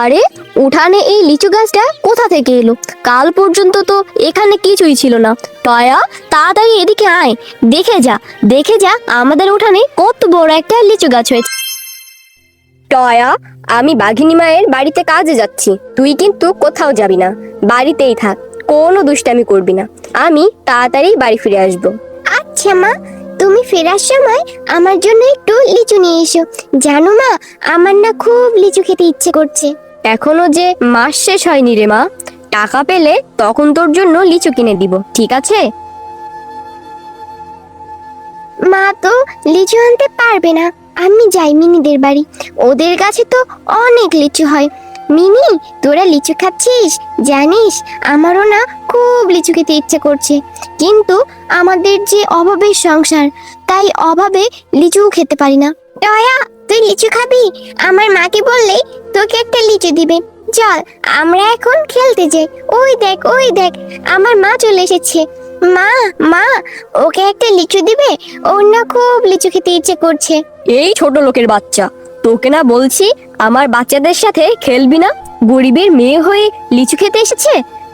আরে, উঠানে এই লিচু গাছটা কোথা থেকে এলো? কাল পর্যন্ত তো এখানে কিছুই ছিল না। টয়া, তাড়াতাড়ি এদিকে আয়। দেখে যা দেখে যা, আমাদের উঠানে কত বড় একটা লিচু গাছ হয়েছে। টয়া, আমি বাঘিনী মায়ের বাড়িতে কাজে যাচ্ছি। তুই কিন্তু কোথাও যাবি না। বাড়িতেই থাক, কোনো দুষ্টামি করবি না। আমি তাড়াতাড়ি বাড়ি ফিরে আসব। আচ্ছা মা, তুমি ফেরার সময় আমার জন্য একটু লিচু নিয়ে এসো। জানো মা, আমার না খুব লিচু খেতে ইচ্ছে করছে। এখনও যে মাস শেষ হয়নি রে মা, টাকা পেলে তখন তোর জন্য লিচু কিনে দিব, ঠিক আছে? মা তো লিচু আনতে পারবে না, আমি যাই মিনিদের বাড়ি। ওদের কাছে তো অনেক লিচু হয়। মিনি, তোরা লিচু খাচ্ছিস? জানিস, আমারও না খুব লিচু খেতে ইচ্ছে করছে। কিন্তু আমাদের যে অভাবের সংসার, তাই অভাবে লিচুও খেতে পারি না। দয়া, তুই লিচু খাবি? আমার মাকে বললেই তোকে একটা লিচু দিবে। চল, আমরা এখন খেলতে যাই। ওই দেখ ওই দেখ, আমার মা চলে এসেছে। মা মা, ওকে একটা লিচু দিবে? ওর না খুব লিচু খেতে ইচ্ছে করছে। এই ছোট লোকের বাচ্চা, তোকে না বলছি, আমার বাচ্চাদের সাথে খেলবি না? গরিবের মেয়ে হয়ে লিচু খেতে এসেছে?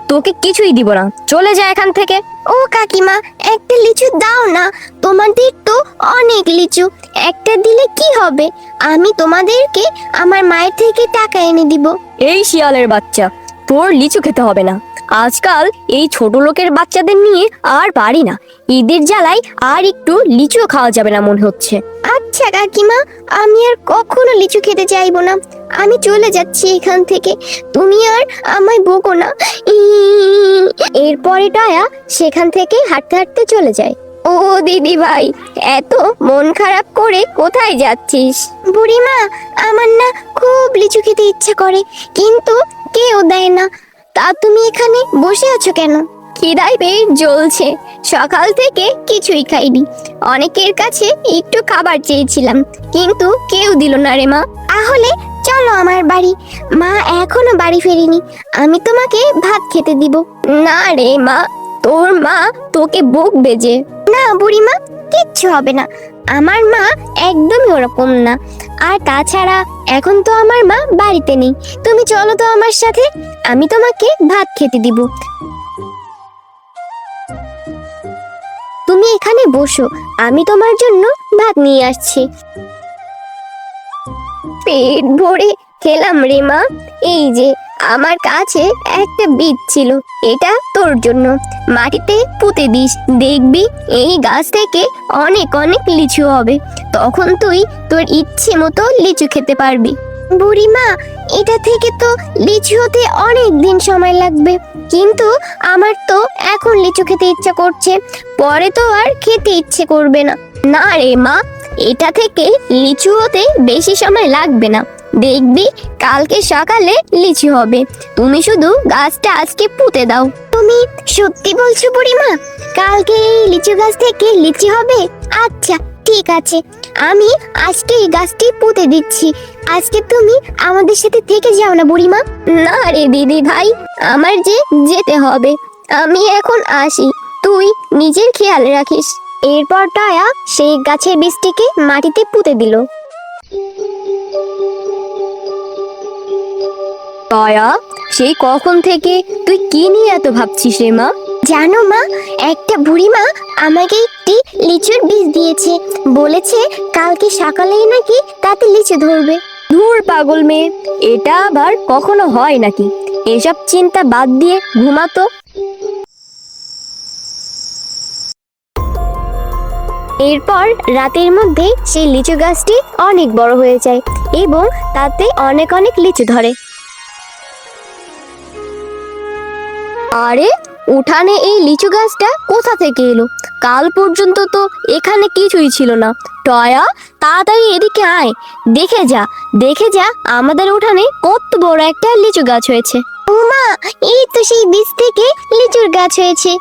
তোকে কিছুই দিব না। চলে যা এখান থেকে। ও কাকিমা একটা লিচু দাও না। তোমাদের তো অনেক লিচু। একটা দিলে কি হবে? আমি তোমাদেরকে আমার মায়ের থেকে টাকা এনে দিব। এই শিয়ালের বাচ্চা। তোর লিচু খেতে হবে না। আজকাল এই ছোট লোকের বাচ্চাদের নিয়ে আর পারি না। ঈদের জ্বালায় আর একটু লিচু খাওয়া যাবে না মনে হচ্ছে। আচ্ছা কাকিমা আমি আর কখনো লিচু খেতে চাইব না। আমি চলে যাচ্ছি এখান থেকে। তুমি আর আমায় বকো না। এরপরে টয়া সেখান থেকে হাঁটতে হাঁটতে চলে যায়। ও দিদি ভাই এত মন খারাপ করে কোথায় যাচ্ছিস? বুড়িমা আমার না খুব লিচু খেতে ইচ্ছে করে। কিন্তু কেউ দেয় না। তা তুমি এখানে বসে আছো কেন? খিদায় পেট জ্বলছে। সকাল থেকে কিছুই খাইনি। অনেকের কাছে একটু খাবার চেয়েছিলাম, কিন্তু কেউ দিল না রে মা। তাহলে চলো আমার বাড়ি। মা এখনও বাড়ি ফেরেনি। আমি তোমাকে ভাত খেতে দিব। না রে মা, তোর মা তোকে বকবে যে না বুড়িমা, কিচ্ছু হবে না। আমার মা একদমই ওরকম না। আর তাছাড়া এখন তো আমার মা বাড়িতে নেই। তুমি চলো তো আমার সাথে, আমি তোমাকে ভাত খেতে দিব। তুমি এখানে বসো, আমি তোমার জন্য ভাত নিয়ে আসছি। পেট ভরে খেলাম রে মা, এই যে আমার কাছে একটা বীজ ছিল, এটা তোর জন্য। মাটিতে পুঁতে দিস, দেখবি এই গাছ থেকে অনেক অনেক লিচু হবে। তখন তুই তোর ইচ্ছে মতো লিচু খেতে পারবি। বুড়িমা, এটা থেকে তো লিচু হতে অনেক দিন সময় লাগবে। কিন্তু আমার তো এখন লিচু খেতে ইচ্ছা করছে, পরে তো আর খেতে ইচ্ছে করবে না। না রে মা, এটা থেকে লিচু হতে বেশি সময় লাগবে না। দেখবি কালকে সকালে লিচু হবে। তুমি শুধু গাছটা আজকে পুঁতে দাও। তুমি সত্যি বলছো বুড়িমা কালকে এই লিচু গাছ থেকে লিচি হবে? আচ্ছা ঠিক আছে। আমি আজকে এই গাছটি পুঁতে দিচ্ছি। আজকে তুমি আমাদের সাথে থেকে যাও না বুড়িমা। না রে দিদি ভাই আমার যে যেতে হবে। আমি এখন আসি। তুই নিজের খেয়াল রাখিস। এরপর টয়া সেই গাছের বীজটিকে মাটিতে পুঁতে দিল। টয়া সেই কখন থেকে? তুই কি নিয়ে এত ভাবছিস রে মা? জানো মা একটা বুড়িমা আমাকে একটি লিচুর বীজ দিয়েছে। বলেছে কালকে সকালেই নাকি তাতে লিচু ধরবে। ধুর পাগল মেয়ে এটা আবার কখনো হয় নাকি? এসব চিন্তা বাদ দিয়ে ঘুমাতো এরপর রাতের মধ্যে সেই লিচু গাছটি অনেক বড় হয়ে যায় এবং তাতে অনেক অনেক লিচু ধরে। আরে, উঠানে এই লিচু গাছটা কোথা থেকে এলো? কাল পর্যন্ত তো এখানে কিছুই ছিল না। টয়া, তাড়াতাড়ি এদিকে আয়। দেখে যা দেখে যা, আমাদের উঠানে কত বড় একটা লিচু গাছ হয়েছে। মা এই তো সেই বীজ থেকে লিচুর গাছ হয়েছে।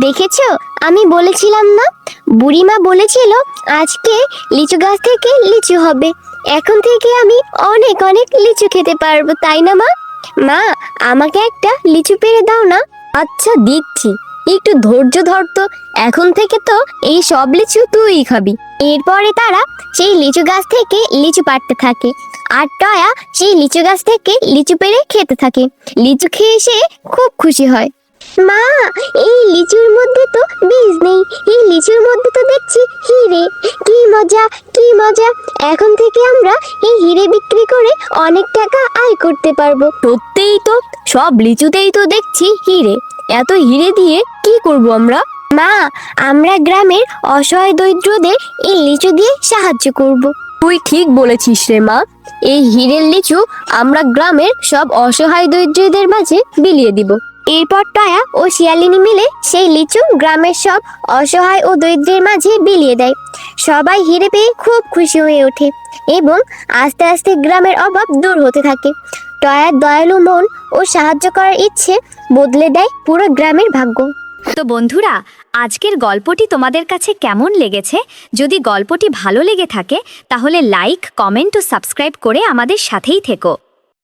দেখেছ? আমি বলেছিলাম না? বুড়িমা বলেছিল, আজকে লিচু গাছ থেকে লিচু হবে। এখন থেকে আমি অনেক অনেক লিচু খেতে পারব, তাই না মা? মা, আমাকে একটা লিচু পেরে দাও না। আচ্ছা দিচ্ছি। একটু ধৈর্য ধরতো এখন থেকে তো এই সব লিচু তুই খাবি। এরপরে তারা সেই লিচু গাছ থেকে লিচু পাড়তে থাকে। আর টয়া সেই লিচু গাছ থেকে লিচু পেরে খেতে থাকে। লিচু খেয়ে সে খুব খুশি হয়। মা এই লিচুর মধ্যে তো বীজ নেই। এই লিচুর মধ্যে তো দেখছি হিরে। কি মজা কি মজা। এখন থেকে আমরা এই হিরে বিক্রি করে অনেক টাকা আয় করতে পারব। সত্যিই তো সব লিচুতেই তো দেখছি হিরে। এত হিরে দিয়ে কি করব আমরা? মা আমরা গ্রামের অসহায় দরিদ্রদের এই লিচু দিয়ে সাহায্য করব। তুই ঠিক বলেছিস রে মা। এই হিরের লিচু আমরা গ্রামের সব অসহায় দরিদ্রদের মাঝে বিলিয়ে দিব। এরপর টয়া ও শিয়ালিনী মিলে সেই লিচু, গ্রামের সব অসহায় ও দরিদ্রের মাঝে বিলিয়ে দেয়। সবাই হিরে পেয়ে খুব খুশি হয়ে ওঠে এবং আস্তে আস্তে গ্রামের অভাব দূর হতে থাকে। টয়ার দয়ালু মন ও সাহায্য করার ইচ্ছে বদলে দেয় পুরো গ্রামের ভাগ্য। তো বন্ধুরা, আজকের গল্পটি তোমাদের কাছে কেমন লেগেছে? যদি গল্পটি ভালো লেগে থাকে, তাহলে লাইক কমেন্ট ও সাবস্ক্রাইব করে আমাদের সাথেই থেকো।